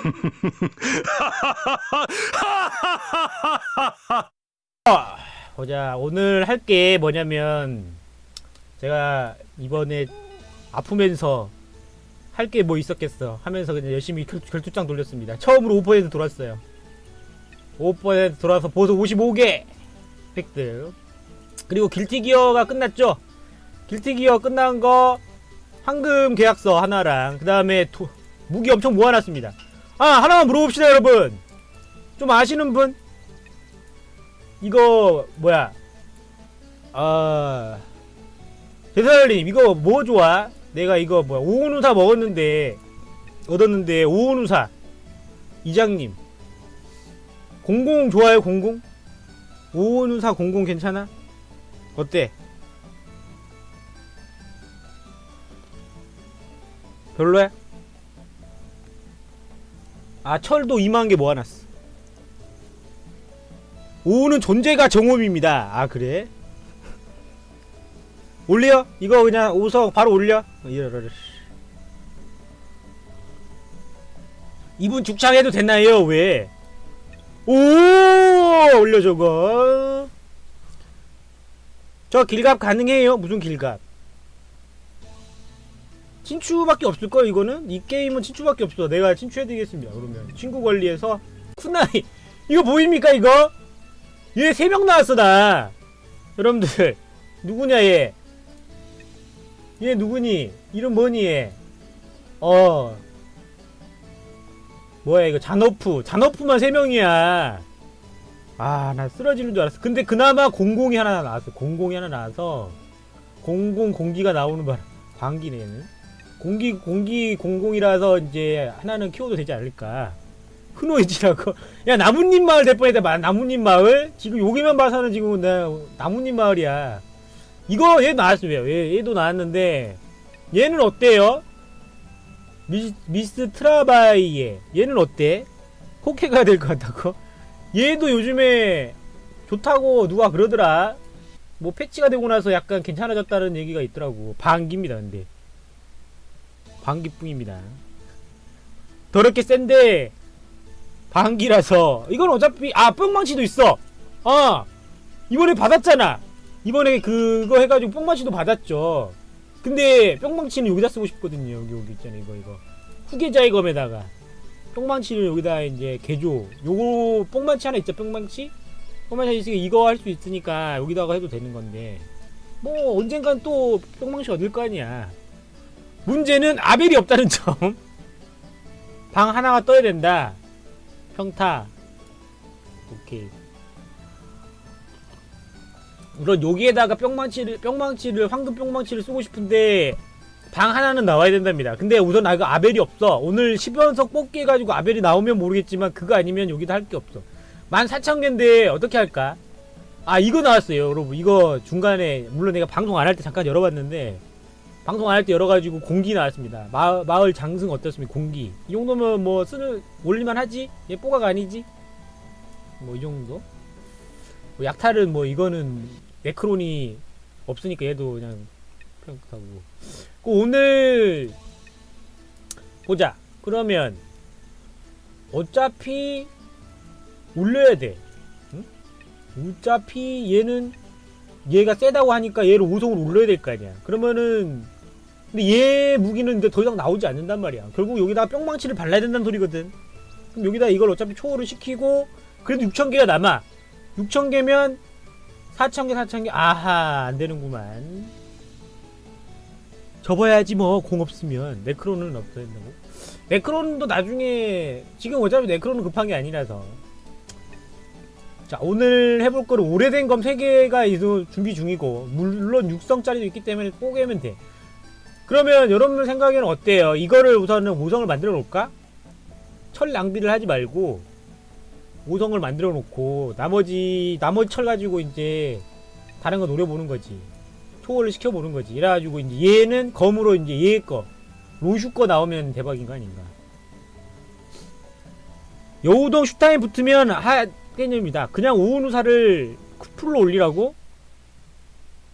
보자 오늘 할 게 뭐냐면 제가 이번에 아프면서 할 게 뭐 있었겠어 하면서 그냥 열심히 결, 결투장 돌렸습니다. 처음으로 5% 돌았어요. 5% 돌아서 보석 55개 획득 그리고 길티기어가 끝났죠? 길티기어 끝난 거 황금 계약서 하나랑 그 다음에 무기 엄청 모아놨습니다 아 하나만 물어봅시다 여러분 좀 아시는 분? 이거 뭐야 아 대사님 이거 뭐 좋아? 내가 이거 뭐야 오은우사 먹었는데 얻었는데 오은우사 이장님 공공 좋아요 공공? 오은우사 공공 괜찮아? 어때? 별로야? 아 철도 2만 개 모아놨어 오는 존재가 정음입니다. 아 그래? 올려? 이거 그냥 오석 바로 올려. 이분 죽창해도 됐나요? 왜? 오 올려 저거. 저 길갑 가능해요? 무슨 길갑? 친추밖에 없을걸 이거는? 이 게임은 친추밖에 없어. 내가 친추해드리겠습니다. 그러면. 친구 관리해서. 쿠나이 이거 보입니까 이거? 얘 세 명 나왔어 나. 여러분들 누구냐 얘? 얘 누구니? 이름 뭐니 얘 어. 뭐야 이거 잔어프. 잔어프만 세 명이야. 아 나 쓰러지는 줄 알았어. 근데 그나마 공공이 하나 나왔어. 공공이 하나 나와서 공공 공기가 나오는 바람. 광기네 얘는 공기 공기 공공이라서 이제 하나는 키워도 되지 않을까. 흔호이지라고. 야 나뭇잎 마을 될 뻔했다 마- 나뭇잎 마을. 지금 여기만 봐서는 지금 나 나뭇잎 마을이야. 이거 얘 나왔어요. 얘, 얘도 나왔는데 얘는 어때요? 미, 미스 트라바이에 얘는 어때? 호케가 될 것 같다고? 얘도 요즘에 좋다고 누가 그러더라. 뭐 패치가 되고 나서 약간 괜찮아졌다는 얘기가 있더라고. 반기입니다 근데 반기뿐입니다. 더럽게 센데 반기라서. 이건 어차피 아 뿅망치도 있어. 아 이번에 받았잖아. 이번에 그거 해가지고 뿅망치도 받았죠. 근데 뿅망치는 여기다 쓰고 싶거든요. 여기 여기 있잖아 이거 이거. 후계자의 검에다가. 뿅망치를 여기다 이제 개조. 요거 뿅망치 하나 있죠 뿅망치? 뿅망치 있으니까 이거 할 수 있으니까 여기다가 해도 되는 건데. 뭐 언젠간 또 뿅망치 얻을 거 아니야 문제는 아벨이 없다는 점. 방 하나가 떠야 된다. 평타. 오케이. 우선 여기에다가 뿅망치를 뿅망치를 황금 뿅망치를 쓰고 싶은데 방 하나는 나와야 된답니다. 근데 우선 아 이거 아벨이 없어. 오늘 10연석 뽑기 해가지고 아벨이 나오면 모르겠지만 그거 아니면 여기다 할 게 없어. 14,000개인데 어떻게 할까? 아 이거 나왔어요 여러분. 이거 중간에 물론 내가 방송 안 할 때 잠깐 열어봤는데 방송 안 할때 열어가지고 공기 나왔습니다. 마, 마을 장승 어떻습니까? 공기. 이 정도면 뭐 쓰는 올릴만 하지? 얘 뽀가가 아니지? 뭐 이 정도? 뭐 약탈은 뭐 이거는 네크론이 없으니까 얘도 그냥 평가하고. 그 오늘 보자. 그러면 어차피 올려야 돼. 응? 어차피 얘는 얘가 세다고 하니까 얘를 5성으로 올려야 될 거 아니야. 그러면은 근데 얘 무기는 이제 더 이상 나오지 않는단 말이야. 결국 여기다 뿅망치를 발라야 된다는 소리거든. 그럼 여기다 이걸 어차피 초월을 시키고 그래도 6,000개가 남아. 6,000개면 4,000개, 4,000개. 아하, 안 되는구만. 접어야지 뭐, 공 없으면. 네크론은 없어야 된다고. 네크론도 나중에, 지금 어차피 네크론은 급한 게 아니라서. 자, 오늘 해볼 거는 오래된 검 3개가 이도 준비 중이고, 물론 6성짜리도 있기 때문에 뽀개면 돼. 그러면 여러분들 생각에는 어때요? 이거를 우선은 5성을 만들어 놓을까? 철 낭비를 하지 말고, 5성을 만들어 놓고, 나머지, 나머지 철 가지고 이제, 다른 거 노려보는 거지. 초월을 시켜보는 거지. 이래가지고, 이제 얘는 검으로 이제 얘 거, 로슈 거 나오면 대박인 거 아닌가. 여우동 슈타인 붙으면 하, 개념이다. 그냥 오은우사를 풀로 올리라고?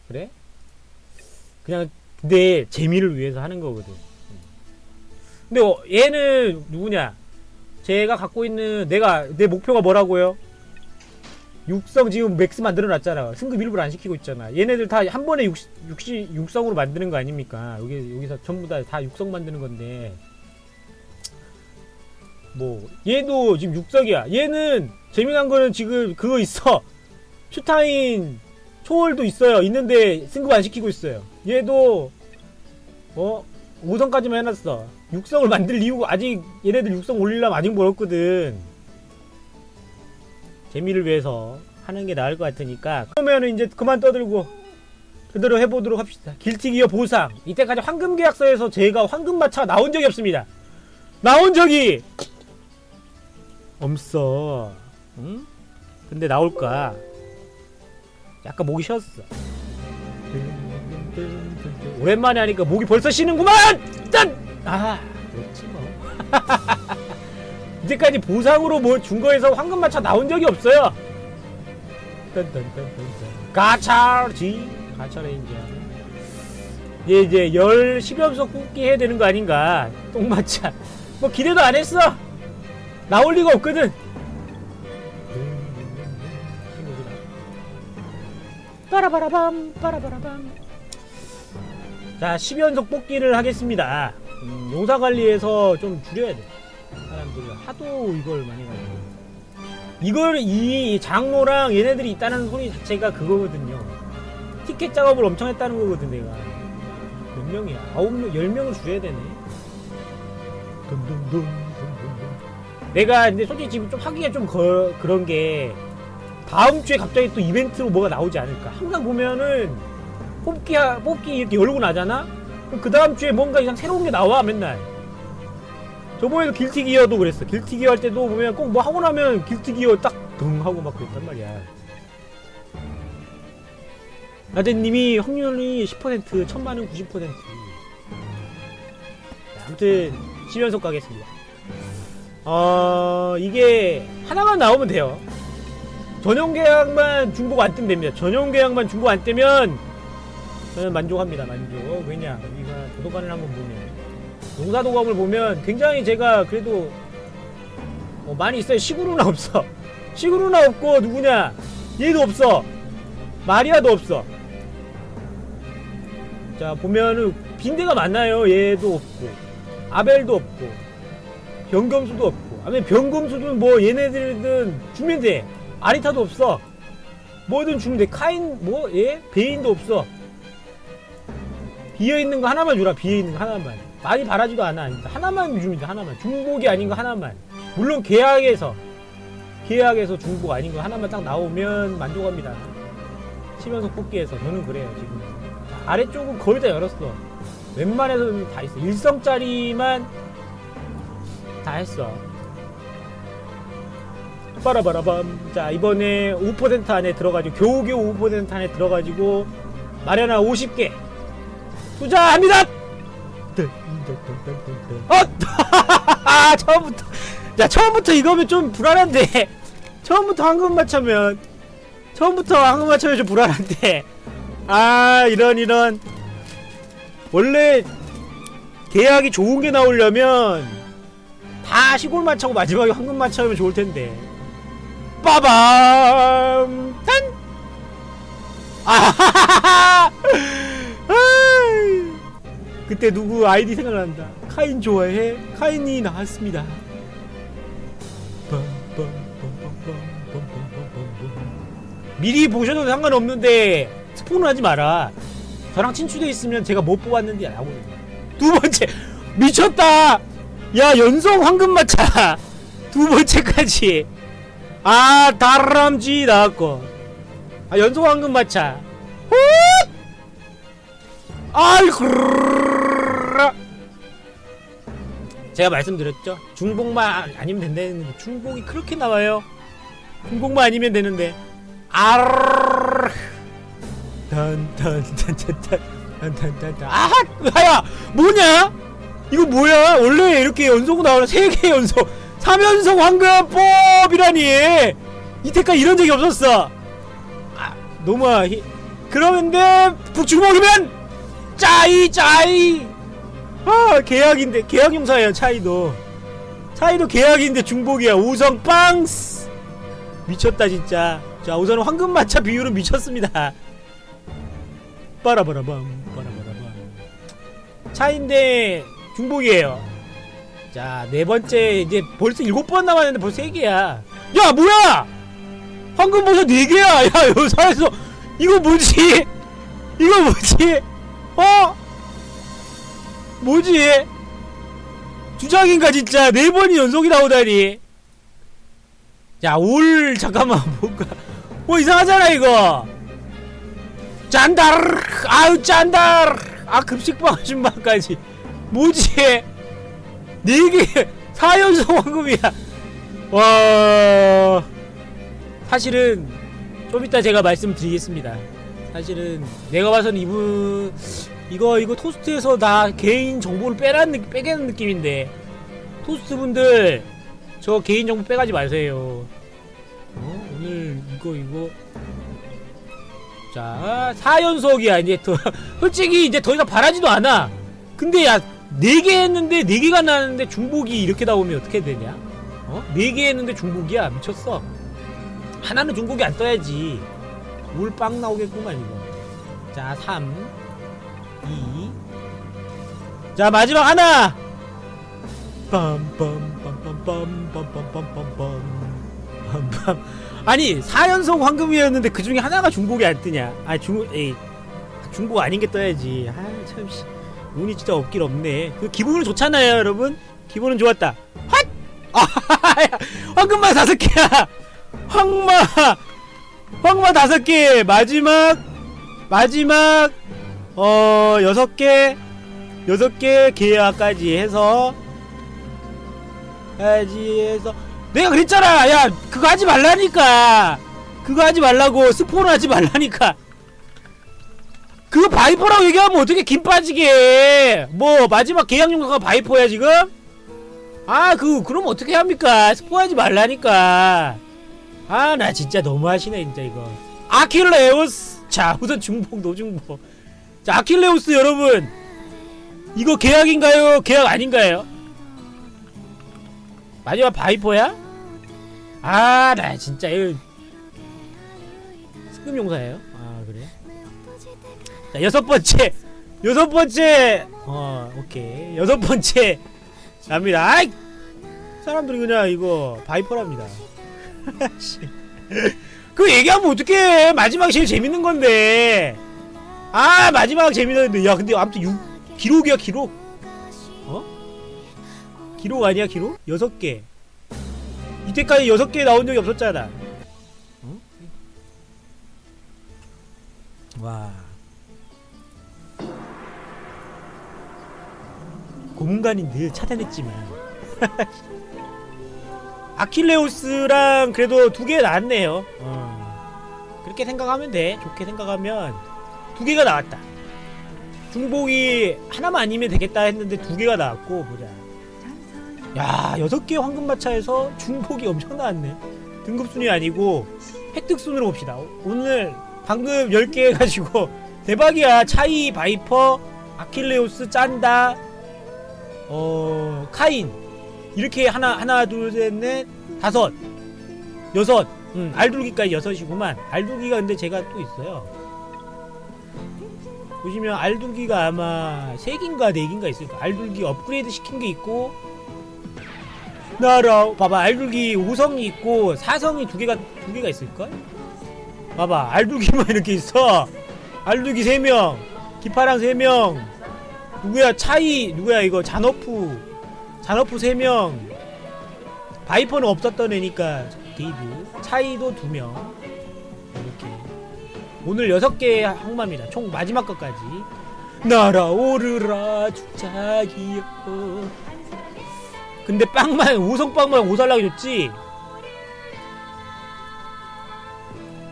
그래? 그냥 근데 재미를 위해서 하는 거거든. 근데 어, 얘는 누구냐? 제가 갖고 있는 내가 내 목표가 뭐라고요? 육성 지금 맥스 만들어 놨잖아. 승급 일부러 안 시키고 있잖아. 얘네들 다 한 번에 육, 육시, 육성으로 만드는 거 아닙니까? 여기, 여기서 전부 다, 다 육성 만드는 건데. 뭐, 얘도 지금 육성이야. 얘는 재미난 거는 지금 그거 있어. 슈타인 초월도 있어요. 있는데 승급 안 시키고 있어요. 얘도, 어, 5성까지만 해놨어. 육성을 만들 이유가 아직 얘네들 육성 올리려면 아직 멀었거든. 재미를 위해서 하는 게 나을 것 같으니까 그러면은 이제 그만 떠들고 그대로 해보도록 합시다. 길티기어 보상 이때까지 황금 계약서에서 제가 황금 마차가 나온 적이 없습니다. 나온 적이 없어. 응? 근데 나올까? 약간 목이 쉬었어. 오랜만에 하니까 목이 벌써 쉬는구만! 짠! 아, 그렇지 뭐. 이제까지 보상으로 뭐준 거에서 황금 마차 나온 적이 없어요. 가차지 가차 레인저. 얘 이제 열 10연속 뽑기 해야 되는 거 아닌가? 똥마차. 뭐 기대도 안 했어. 나올 리가 없거든. 빠라바라밤 빠라바라밤. 자 10연속 뽑기를 하겠습니다. 음, 농사 관리에서 좀 줄여야 돼. 사람들이 하도 이걸 많이 가지고 이걸 이 장로랑 얘네들이 있다는 소리 자체가 그거거든요 티켓 작업을 엄청 했다는 거거든 내가 몇 명이야 아홉 명 열 명을 줄여야 되네 둠둠둠 내가 근데 솔직히 지금 좀 하기가 좀 거, 그런 게 다음 주에 갑자기 또 이벤트로 뭐가 나오지 않을까 항상 보면은 뽑기 하- 뽑기 이렇게 열고 나잖아 그럼 그 다음 주에 뭔가 이상 새로운 게 나와 맨날 저번에도 길티 기어도 그랬어. 길티 기어 할 때도 보면 꼭 뭐 하고 나면 길티 기어 딱등 하고 막 그랬단 말이야. 라덴님이 확률이 10% 천만은 90%. 아무튼 10연속 가겠습니다. 어 이게 하나만 나오면 돼요. 전용 계약만 중복 안 뜨면 됩니다. 전용 계약만 중복 안 뜨면 저는 만족합니다. 만족. 왜냐 우리가 도서관을 한번 보면 농사도감을 보면 굉장히 제가 그래도 어, 많이 있어요. 시구루나 없어. 시구루나 없고 누구냐? 얘도 없어. 마리아도 없어. 자 보면은 빈대가 많아요. 얘도 없고 아벨도 없고 병검수도 없고 아니 병검수도 뭐 얘네들은 주면 돼. 아리타도 없어. 뭐든 주면 돼. 카인 뭐 얘? 베인도 없어. 비어 있는 거 하나만 주라. 비어 있는 거 하나만. 많이 바라지도 않아. 하나만 주면 돼. 하나만. 중복이 아닌 거 하나만. 물론 계약에서 계약에서 중복 아닌 거 하나만 딱 나오면 만족합니다. 치면서 뽑기에서 저는 그래요 지금. 자, 아래쪽은 거의 다 열었어. 웬만해서는 다 있어. 일성짜리만 다 했어. 빠라바라밤. 자 이번에 5% 안에 들어가지고 겨우겨우 5% 안에 들어가지고 마련한 50개 투자합니다. 어! 아 처음부터 야 처음부터 이거면 좀 불안한데 처음부터 황금 맞추면 처음부터 황금 맞추면 좀 불안한데 아 이런 이런 원래 계약이 좋은 게 나오려면 다 시골 맞추고 마지막에 황금 맞추면 좋을 텐데 빠밤 딴 아하하하 아이. 그때 누구 아이디 생각난다. 카인 좋아해? 카인이 나왔습니다. 미리 보셔도 상관없는데 스폰을 하지 마라. 저랑 친추돼 있으면 제가 못 뽑았는지 나오거든요. 두 번째 미쳤다. 야 연속 황금 마차. 두 번째까지. 아 다람쥐 나왔고. 아 연속 황금 마차. 훗! 아이고. 제가 말씀드렸죠? 중복만 아니면 된다는 중복이 그렇게 나와요? 중복만 아니면 되는데. 아르 단단단단단단단단 아하! 야야! 뭐냐 이거 뭐야 원래 이렇게 연속 나오는 세개 연속 3연속 황금법이라니 이때까지 이런 적이 없었어 아 너무 히... 그러는데 북주먹이면 짜이 짜이 아 계약인데 계약 용사예요 차이도 차이도 계약인데 중복이야. 우성 빵스. 미쳤다 진짜. 자 우선 황금 마차 비율은 미쳤습니다. 빠라바라밤 빠라바라밤. 차인데 중복이에요. 자 네 번째 이제 벌써 일곱 번 남았는데 벌써 세 개야. 야 뭐야? 황금보석 네 개야. 야 여사에서 이거 뭐지? 이거 뭐지? 어? 뭐지? 주작인가 진짜 네 번이 연속이 나오다니. 자올 잠깐만 뭔가 뭐 이상하잖아 이거. 짠다르 아유 짠다르 아 급식방 아줌마까지 뭐지? 네개 4연속 황금이야. 와 사실은 좀 이따 제가 말씀드리겠습니다. 사실은 내가 봐선 이분 이거 이거 토스트에서 나 개인 정보를 빼라는 느- 빼겠는 느낌인데 토스트 분들 저 개인 정보 빼가지 마세요. 어? 오늘 이거 이거 자 4연속이야 이제 더 솔직히 이제 더 이상 바라지도 않아. 근데 야 4개 했는데 4개가 나는데 중복이 이렇게 나오면 어떻게 되냐? 어? 4개 했는데 중복이야 미쳤어. 하나는 중복이 안 떠야지. 물빵 나오겠구만 이거. 자, 3 2 자, 마지막 하나. 빰빰빰빰빰빰빰빰빰빰 빰빰 아니 4연속 황금이었는데 그 중에 하나가 중복이 안 뜨냐 아 중, 에이 중복 아닌 게 떠야지 아 참 씨 운이 진짜 없길 없네. 그 기분은 좋잖아요 여러분. 기분은 좋았다. 핫! 아 황금만 다섯 개야. 황마 황마 다섯 개. 마지막 마지막 어 여섯 개 여섯 개 계약까지 해서 까지 해서. 내가 그랬잖아. 야 그거 하지 말라니까. 그거 하지 말라고 스폰 하지 말라니까 그거 바이퍼라고 얘기하면 어떻게 김 빠지게 해. 뭐 마지막 계약 용도가 바이퍼야 지금? 아 그 그럼 어떻게 합니까? 스포하지 말라니까. 아 나 진짜 너무하시네 진짜 이거. 아킬레우스. 자 우선 중복 노중복. 자 아킬레우스 여러분. 이거 계약인가요? 계약 아닌가요? 마지막 바이퍼야? 아 나 진짜 이거. 그래 자 여섯 번째. 여섯 번째. 어 오케이. 여섯 번째. 갑니다. 아이! 사람들이 그냥 이거 바이퍼랍니다. 씨. 그 얘기하면 어떡해. 마지막 제일 재밌는 건데. 아 마지막 재밌는데. 야 근데 아무튼 6 기록이야 기록? 어? 기록 아니야 기록? 여섯 개. 이때까지 여섯 개 나온 적이 없었잖아. 어? 와 고문관이 늘 차단했지만 아킬레우스랑 그래도 두 개 나왔네요. 어. 그렇게 생각하면 돼. 좋게 생각하면 두 개가 나왔다. 중복이 하나만 아니면 되겠다 했는데 두 개가 나왔고 보자. 야 여섯 개 황금마차에서 중복이 엄청 나왔네. 등급 순위 아니고 획득 순으로 봅시다. 오늘 방금 10개 해가지고 대박이야. 차이, 바이퍼, 아킬레우스, 짠다, 어 카인. 이렇게 하나 하나 둘 셋 넷 다섯 여섯. 음 알둘기까지 여섯이구만. 알둘기가 근데 제가 또 있어요. 보시면 알둘기가 아마 세 개인가 네 개인가 있을 거야 알둘기 업그레이드 시킨 게 있고 나라 봐봐. 알둘기 5성이 있고 4성이 두 개가 두 개가 있을걸? 봐봐. 알둘기만 이렇게 있어. 알둘기 3명 기파랑 3명 누구야? 차이 누구야? 이거 잔어프 잔어프 3명. 바이퍼는 없었던 애니까 게이드 차이도 2명. 이렇게. 오늘 6개 항마입니다. 총 마지막 것까지. 날아오르라 주작이여. 근데 빵만 우성 빵만 오살라게 줬지?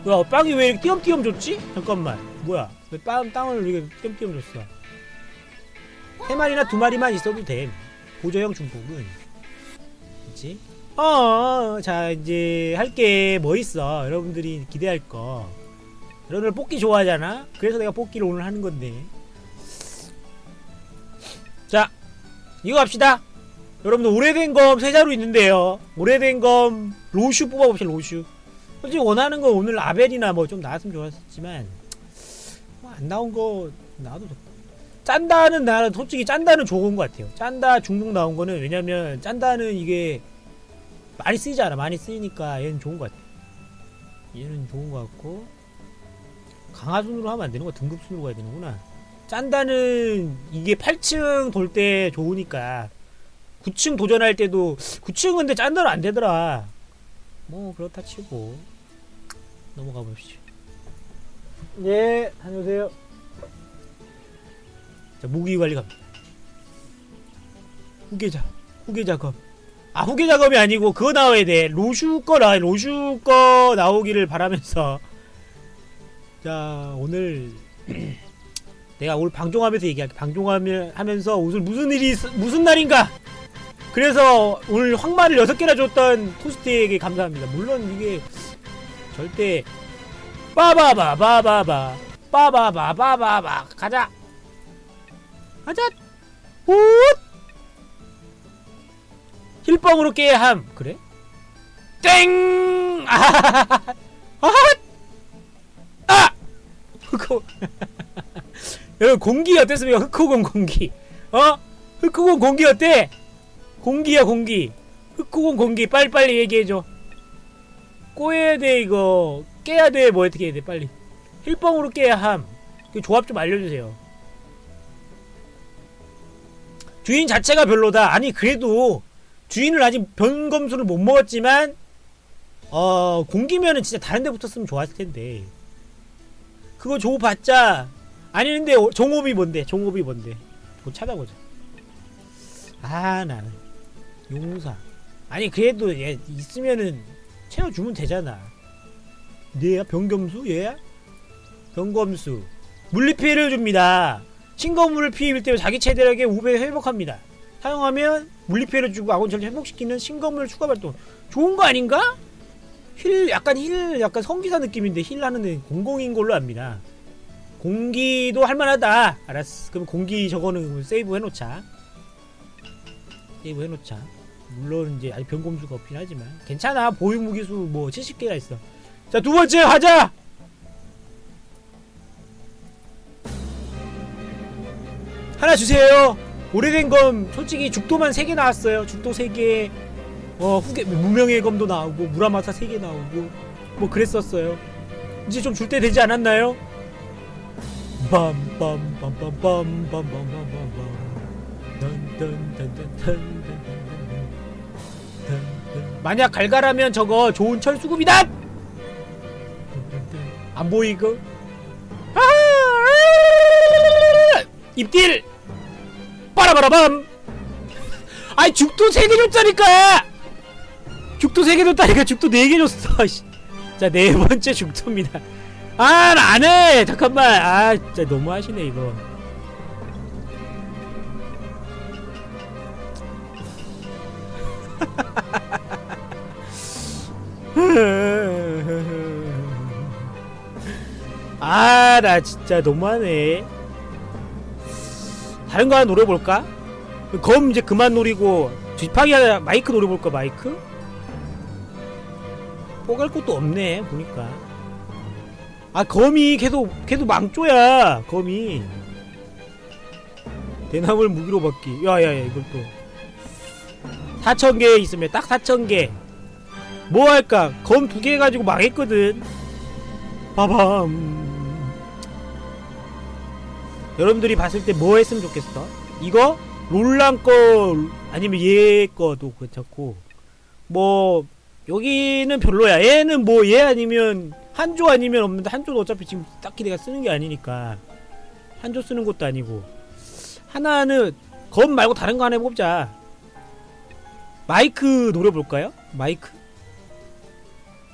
야 빵이 왜 이렇게 띄엄띄엄 줬지? 잠깐만. 뭐야? 왜 빵, 땅을 이렇게 띄엄띄엄 줬어 세 마리나 두 마리만 있어도 돼. 보조형 중복은. 그치? 어, 자, 이제 할 게 뭐 있어. 여러분들이 기대할 거. 여러분들 뽑기 좋아하잖아? 그래서 내가 뽑기를 오늘 하는 건데. 자, 이거 갑시다. 여러분들 오래된 검 세 자루 있는데요. 오래된 검 로슈 뽑아봅시다. 로슈. 솔직히 원하는 건 오늘 아벨이나 뭐 좀 나왔으면 좋았지만 뭐 안 나온 거 나와도 좋다. 짠다는 나는 솔직히 짠다는 좋은 것 같아요. 짠다 중국 나온 거는 왜냐면 짠다는 이게 많이 쓰이잖아. 많이 쓰이니까 얘는 좋은 것 같아. 얘는 좋은 것 같고 강화순으로 하면 안 되는 거 등급순으로 가야 되는구나. 짠다는 이게 8층 돌 때 좋으니까 9층 도전할 때도 9층은 근데 짠다는 안 되더라. 뭐 그렇다 치고 넘어가 봅시다. 예, 다녀오세요. 자, 무기 관리 갑니다. 후계 작 후계 작업. 아, 후계 작업이 아니고 그거 나와야 돼. 로슈 거 나, 로슈 거 나오기를 바라면서. 자, 오늘 내가 오늘 방종하면서 얘기할게. 방종하면서 오늘 무슨 일이 있, 무슨 날인가? 그래서 오늘 황마를 여섯 개나 줬던 토스트에게 감사합니다. 물론 이게 절대 빠바바 바바바 빠바바 바바바 가자 가자 굿 힐뻥으로 깨야 함 그래? 땡! 아하하하 아! 흑호 여러분 공기 어땠습니까? 흑호공 공기 어? 흑호공 공기 어때? 공기야 공기 흑호공 공기 빨리빨리 얘기해줘 꼬여야 돼 이거 깨야 돼뭐 어떻게 해야 돼 빨리 힐뻥으로 깨야 함그 조합 좀 알려주세요 주인 자체가 별로다. 아니 그래도 주인을 아직 변검수를 못 먹었지만 어 공기면은 진짜 다른 데 붙었으면 좋았을 텐데. 그거 줘봤자 아니 근데 어, 종업이 뭔데? 종업이 뭔데? 뭐 찾아보자. 아 나는 용사. 아니 그래도 얘 있으면은 채워주면 되잖아. 얘야? 병검수? 얘야? 병검수. 물리피해를 줍니다 신검물을 피입을 때 자기 체대력에 5배 회복합니다. 사용하면 물리피해를 주고 아군처를 회복시키는 신검물 추가 발동. 좋은 거 아닌가? 힐 약간 힐 약간 성기사 느낌인데 힐 하는 애 공공인 걸로 압니다. 공기도 할만하다. 알았어. 그럼 공기 저거는 세이브 해놓자. 세이브 해놓자. 물론 이제 아직 변검수가 없긴 하지만. 괜찮아. 보유 무기수 뭐 70개가 있어. 자 두 번째 하자 하나 주세요. 오래된 건 솔직히 죽도만 3개 나왔어요. 죽도 3개. 어, 후계 무명의 검도 나오고 무라마사 3개 나오고 뭐 그랬었어요. 이제 좀 줄 때 되지 않았나요? 만약 갈갈하면 저거 좋은 철수급이다! 안 보이고 입딜! 빠라바라밤! 아이 죽도 3개 줬다니까! 죽도 3개 줬다니까 죽도 4개 줬어 씨. 자 네번째 죽도입니다 아 안해 잠깐만 아 진짜 너무하시네 이거 아 나 진짜 너무하네 다른 거 하나 노려볼까? 검 이제 그만 노리고 뒷파기 하나 마이크 노려볼까 마이크? 뽀갈 것도 없네 보니까. 아 검이 계속 계속 망조야 검이. 대나무를 무기로 받기. 야야야 이걸 또. 4천개 있으면 딱 4천개. 뭐 할까? 검 두 개 가지고 망했거든. 빠밤 여러분들이 봤을 때 뭐 했으면 좋겠어? 이거? 롤랑 거 아니면 얘 거도 괜찮고 뭐 여기는 별로야 얘는 뭐 얘 아니면 한조 아니면 없는데 한조도 어차피 지금 딱히 내가 쓰는 게 아니니까 한조 쓰는 것도 아니고 하나는 검 말고 다른 거 하나 해보자 마이크 노려볼까요? 마이크?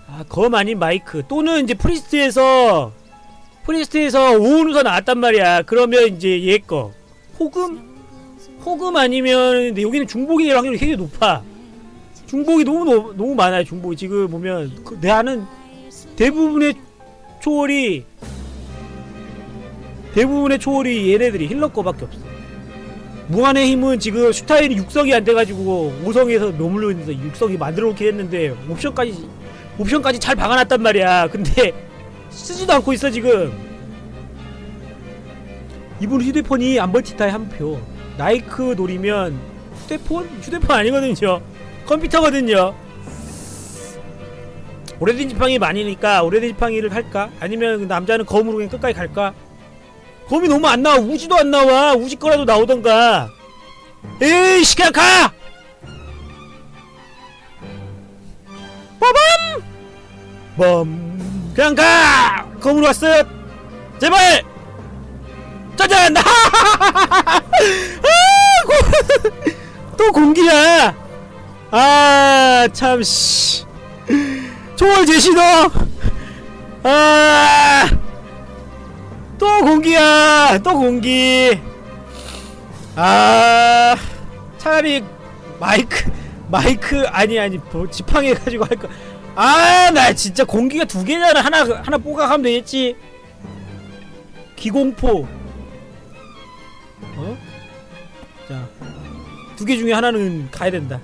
아, 검 아닌 마이크 또는 이제 프리스트에서 프리스트에서 오은우가 나왔단 말이야. 그러면 이제 얘 거. 호금? 호금 아니면 근데 여기는 중복일 확률이 되게 높아. 중복이 너무 너무, 너무 많아요 중복이. 지금 보면 그, 내 아는 대부분의 초월이 대부분의 초월이 얘네들이 힐러 거밖에 없어. 무한의 힘은 지금 슈타인이 육성이 안 돼가지고 5성에서 머물러 있는데 육성이 만들어 놓긴 했는데 옵션까지 옵션까지 잘 박아놨단 말이야. 근데 쓰지도 않고 있어 지금 이분 휴대폰이 안벌티타에 한표 나이크 노리면 휴대폰? 휴대폰 아니거든요 컴퓨터거든요 오래된 지팡이 많으니까 오래된 지팡이를 할까? 아니면 그 남자는 검으로 그냥 끝까지 갈까? 검이 너무 안 나와 우지도 안 나와 우지 거라도 나오던가 에이씨 그냥 가! 빠밤! 범 그냥 가! 검으로 왔어요 제발! 짜잔! 아, 고- 또 공기야. 아 참씨. 초월 제시도. 아 또 공기야. 또 공기. 아 차라리 마이크 마이크 아니 아니 뭐 지팡이 가지고 할까 아 나 진짜 공기가 두 개잖아. 하나 하나 뽀각하면 되겠지. 기공포. 어? 자 두 개 중에 하나는 가야 된다.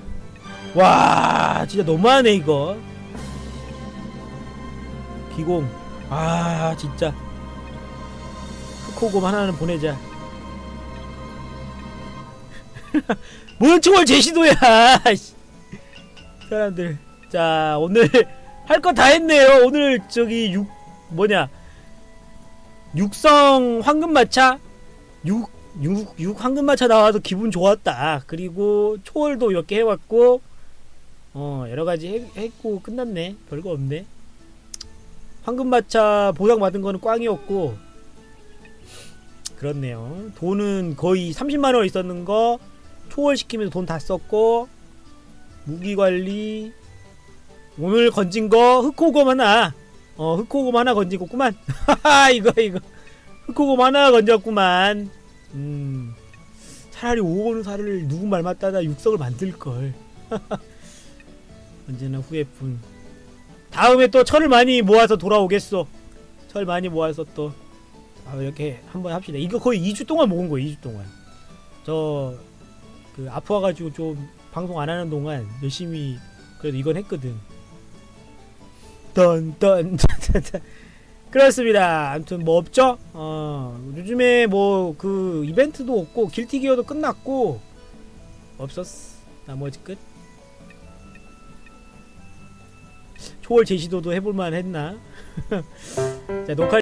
와 진짜 너무하네 이거. 기공. 아 진짜. 흑호곰 하나는 보내자. 뭔 총알 제시도야 씨. 사람들 자 오늘 할 거 다 했네요. 오늘 저기 육 뭐냐. 육성 황금마차? 육, 육, 육 황금마차 나와서 기분 좋았다. 그리고 초월도 이렇게 해왔고 어 여러가지 해, 했고 끝났네. 별거 없네. 황금마차 보상 받은 거는 꽝이었고 그렇네요. 돈은 거의 30만원 있었는 거 초월시키면서 돈 다 썼고 무기관리 오늘 건진 거 흑호검 하나. 어 흑호검 하나 건지고구만. 하하 이거 이거. 흑호검 하나 건졌구만. 음. 차라리 오건사를 누구 말 맞다가 육석을 만들걸. 언제나 후회뿐. 다음에 또 철을 많이 모아서 돌아오겠소. 철 많이 모아서 또. 아, 이렇게 한번 합시다. 이거 거의 2주 동안 모은 거예요 2주 동안. 저그 아파가지고 좀 방송 안 하는 동안 열심히 그래도 이건 했거든. 던던 그렇습니다. 아무튼 뭐 없죠? 어 요즘에 뭐 그 이벤트도 없고 길티 기어도 끝났고 없었어. 나머지 끝. 초월 제시도도 해볼만 했나? 자 녹화.